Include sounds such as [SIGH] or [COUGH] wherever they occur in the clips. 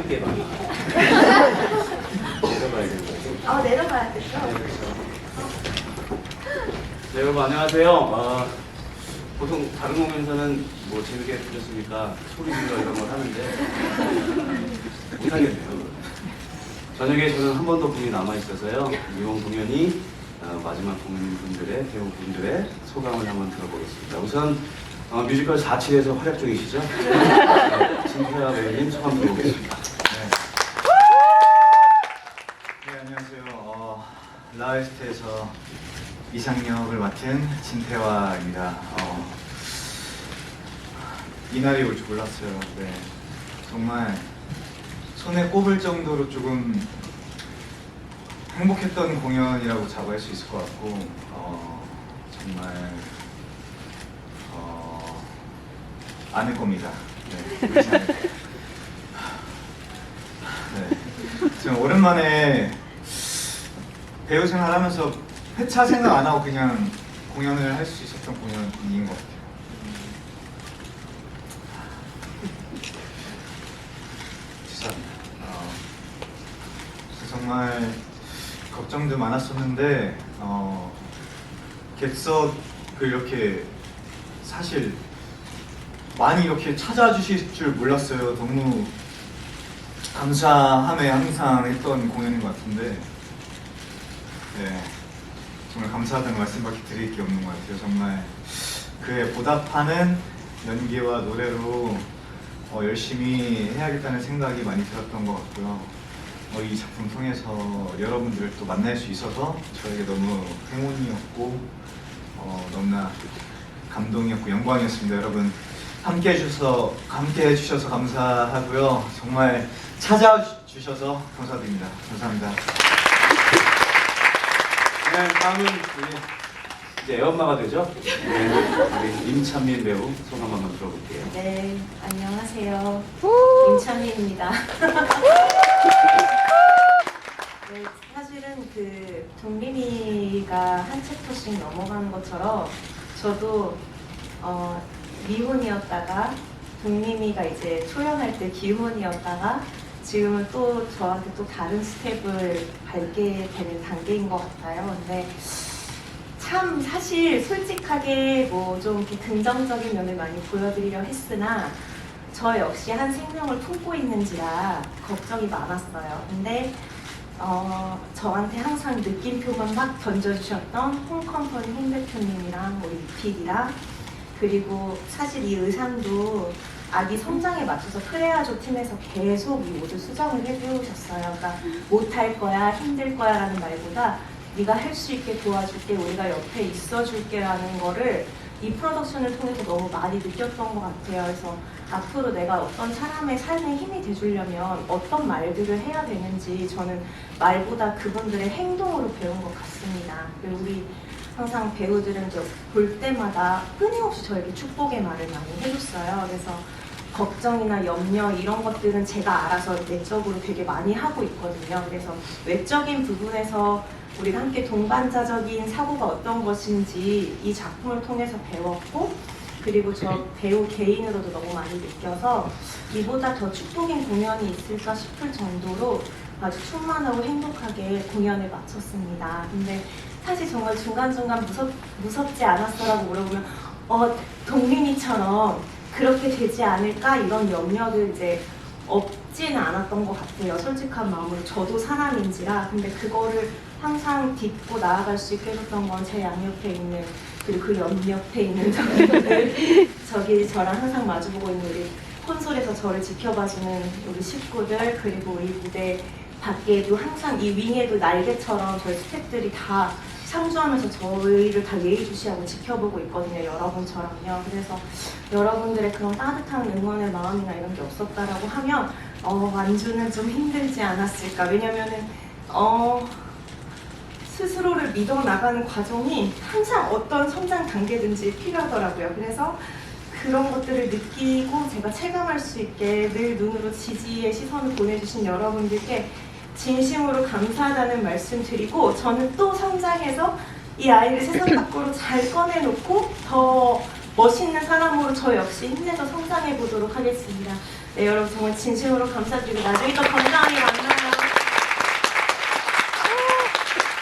힘들게 많이 내려가야겠어요. 아 내려가야겠죠. 네, 여러분 안녕하세요. 어, 보통 다른 공연에서는 뭐 재밌게 들렸으니까 소리 질러 이런 걸 하는데 못하겠네요. 저녁에 저는 한 번 더 공연이 남아 있어서요. 이번 공연이 어, 마지막 공연분들의 배우분들의 소감을 한번 들어보겠습니다. 우선 어, 뮤지컬 47에서 활약 중이시죠? 네, 진태아 배우님 소감 들어보겠습니다. 네. 네, 안녕하세요. 어, 라이스트에서 이상역을 맡은 진태화입니다. 어, 이날이 올 줄 몰랐어요. 네. 정말 손에 꼽을 정도로 조금 행복했던 공연이라고 자부할 수 있을 것 같고, 어, 정말 어, 안을 겁니다. 네. [LAUGHS] 네. 지금 오랜만에 배우 생활하면서 회차 생각 안 하고 그냥 공연을 할 수 있었던 공연인 것 같아요. 죄송합니다. 어, 정말 걱정도 많았었는데 어, 객석을 이렇게 사실 많이 이렇게 찾아와 주실 줄 몰랐어요. 너무 감사함에 항상 했던 공연인 것 같은데 네. 정말 감사하다는 말씀밖에 드릴 게 없는 것 같아요. 정말 그에 보답하는 연기와 노래로 어, 열심히 해야겠다는 생각이 많이 들었던 것 같고요. 어, 이 작품 통해서 여러분들을 또 만날 수 있어서 저에게 너무 행운이었고 어, 너무나 감동이었고 영광이었습니다. 여러분 함께 해주셔서 함께 해주셔서 감사하고요. 정말 찾아와 주셔서 감사드립니다. 감사합니다 네, 다음은 우리 이제 애엄마가 되죠? 네, 우리 임찬민 배우 소감 한번 들어볼게요. 네 안녕하세요 임찬미입니다. [LAUGHS] 네, 사실은 그 동림이가 한 챕터씩 넘어가는 것처럼 저도 어, 미혼이었다가 동림이가 이제 초연할 때 기혼이었다가 지금은 또 저한테 또 다른 스텝을 밟게 되는 단계인 것 같아요. 근데 참 사실 솔직하게 뭐 좀 이렇게 긍정적인 면을 많이 보여드리려 했으나 저 역시 한 생명을 품고 있는지라 걱정이 많았어요. 근데 어, 저한테 항상 느낌표만 막 던져주셨던 홍컴퍼니 홍 대표님이랑 우리 이필이랑 그리고 사실 이 의상도 아기 성장에 맞춰서 크레아조 팀에서 계속 이 모두 수정을 해주셨어요. 그러니까 못할 거야, 힘들 거야라는 말보다 네가 할 수 있게 도와줄게, 우리가 옆에 있어줄게라는 거를 이 프로덕션을 통해서 너무 많이 느꼈던 것 같아요. 그래서 앞으로 내가 어떤 사람의 삶에 힘이 돼주려면 어떤 말들을 해야 되는지 저는 말보다 그분들의 행동으로 배운 것 같습니다. 그리고 우리 항상 배우들은 볼 때마다 끊임없이 저에게 축복의 말을 많이 해줬어요. 그래서 걱정이나 염려 이런 것들은 제가 알아서 내적으로 되게 많이 하고 있거든요. 그래서 외적인 부분에서 우리가 함께 동반자적인 사고가 어떤 것인지 이 작품을 통해서 배웠고 그리고 저 배우 개인으로도 너무 많이 느껴서 이보다 더 축복인 공연이 있을까 싶을 정도로 아주 충만하고 행복하게 공연을 마쳤습니다. 근데 사실 정말 중간중간 무섭, 무섭지 않았어라고 물어보면 어, 동민이처럼 그렇게 되지 않을까? 이런 염려도 이제 없지는 않았던 것 같아요. 솔직한 마음으로 저도 사람인지라. 근데 그거를 항상 딛고 나아갈 수 있게 해줬던 건 제 양옆에 있는 그리고 그 옆옆에 있는 저기들. [LAUGHS] 저기 저랑 항상 마주보고 있는 우리 콘솔에서 저를 지켜봐주는 우리 식구들 그리고 우리 무대 밖에도 항상 이 윙에도 날개처럼 저희 스태프들이 다 상주하면서 저희를 다 예의주시하고 지켜보고 있거든요 여러분처럼요 그래서 여러분들의 그런 따뜻한 응원의 마음이나 이런 게 없었다라고 하면 어, 완주는 좀 힘들지 않았을까 왜냐면은 어, 스스로를 믿어 나가는 과정이 항상 어떤 성장 단계든지 필요하더라고요. 그래서 그런 것들을 느끼고 제가 체감할 수 있게 늘 눈으로 지지의 시선을 보내주신 여러분들께 진심으로 감사하다는 말씀 드리고 저는 또 성장해서 이 아이를 세상 [CLEARS THROAT] 밖으로 잘 꺼내놓고 더 멋있는 사람으로 저 역시 힘내서 성장해 보도록 하겠습니다. 네, 여러분 정말 진심으로 감사드리고 나중에 또 건강하게 만나요.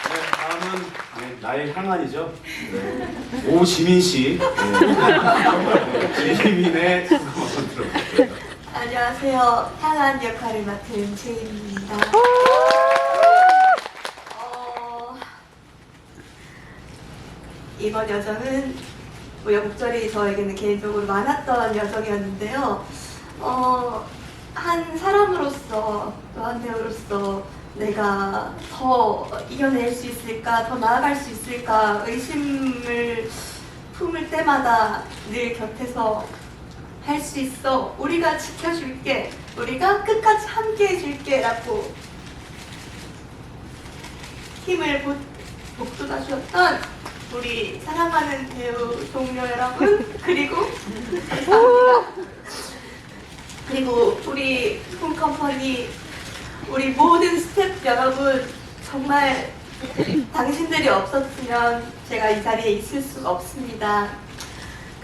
네, 다음은 네, 나의 향안이죠. 네. 오지민 씨. 네. [LAUGHS] 지민의 [LAUGHS] 한번 들어볼게요. 안녕하세요. 향한 역할을 맡은 최인입니다. 어, 이번 여정은 우여곡절이 저에게는 개인적으로 많았던 여정이었는데요. 어, 한 사람으로서 또 한 배우로서 내가 더 이겨낼 수 있을까, 더 나아갈 수 있을까 의심을 품을 때마다 늘 곁에서 할 수 있어. 우리가 지켜줄게. 우리가 끝까지 함께 해줄게. 라고 힘을 복- 북돋아 주었던 우리 사랑하는 배우 동료 여러분. 그리고. [LAUGHS] 그리고 우리 홈컴퍼니 우리 모든 스태프 여러분 정말 당신들이 없었으면 제가 이 자리에 있을 수가 없습니다.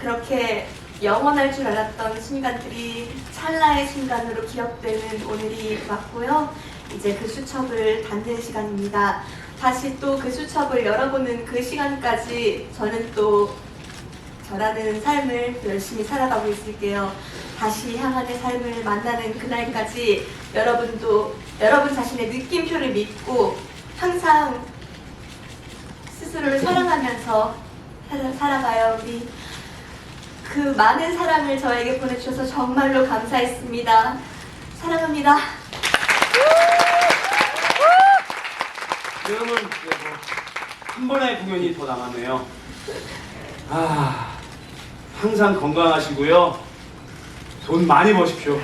그렇게 영원할 줄 알았던 순간들이 찰나의 순간으로 기억되는 오늘이 왔고요. 이제 그 수첩을 닫는 시간입니다. 다시 또 그 수첩을 열어보는 그 시간까지 저는 또 저라는 삶을 열심히 살아가고 있을게요. 다시 향한의 삶을 만나는 그날까지 여러분도 여러분 자신의 느낌표를 믿고 항상 스스로를 사랑하면서 살아- 살아가요. 우리 그 많은 사랑을 저에게 보내주셔서 정말로 감사했습니다. 사랑합니다. 이제 뭐한 번의 공연이 더 남았네요. 아, 항상 건강하시고요. 돈 많이 버십시오.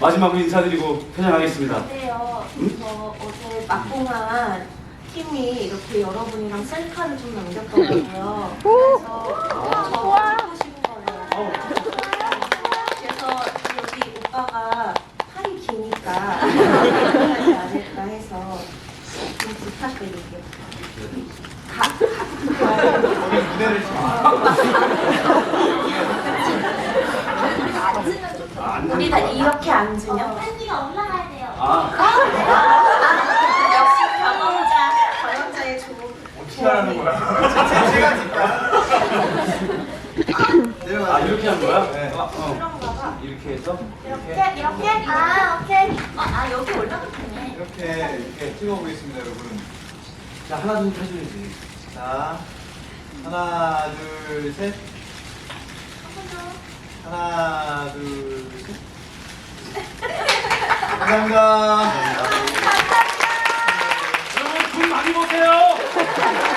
마지막으로 인사드리고 퇴장하겠습니다. 근데요, 저 어제 막공한 팀이 이렇게 여러분이랑 셀카를 좀 남겼더라고요. 그래서 저 찍고 싶은 거예요. 어, 그래서 여기 오빠가 팔이 기니까 하지 않을까 해서 좀 부탁드릴게요. 가, 가, 무대를 우리 다 이렇게 앉으면 팬티가 올라가야 돼요. 아, 역시 경험자, 경험자의 조언. 어떻게 하는 거야? 제가 진짜 내려가. 아 이렇게 한 거야? 네. 어, 이렇게 해서 이렇게 이렇게 아 오케이. 어, 아 여기 올라가면 되네. 이렇게 이렇게 찍어 보겠습니다, 여러분. 자 하나 둘 해줘야지. 자, 하나, 둘, 셋. 하나, 둘, 셋. 감사합니다. 여러분 돈 많이 버세요.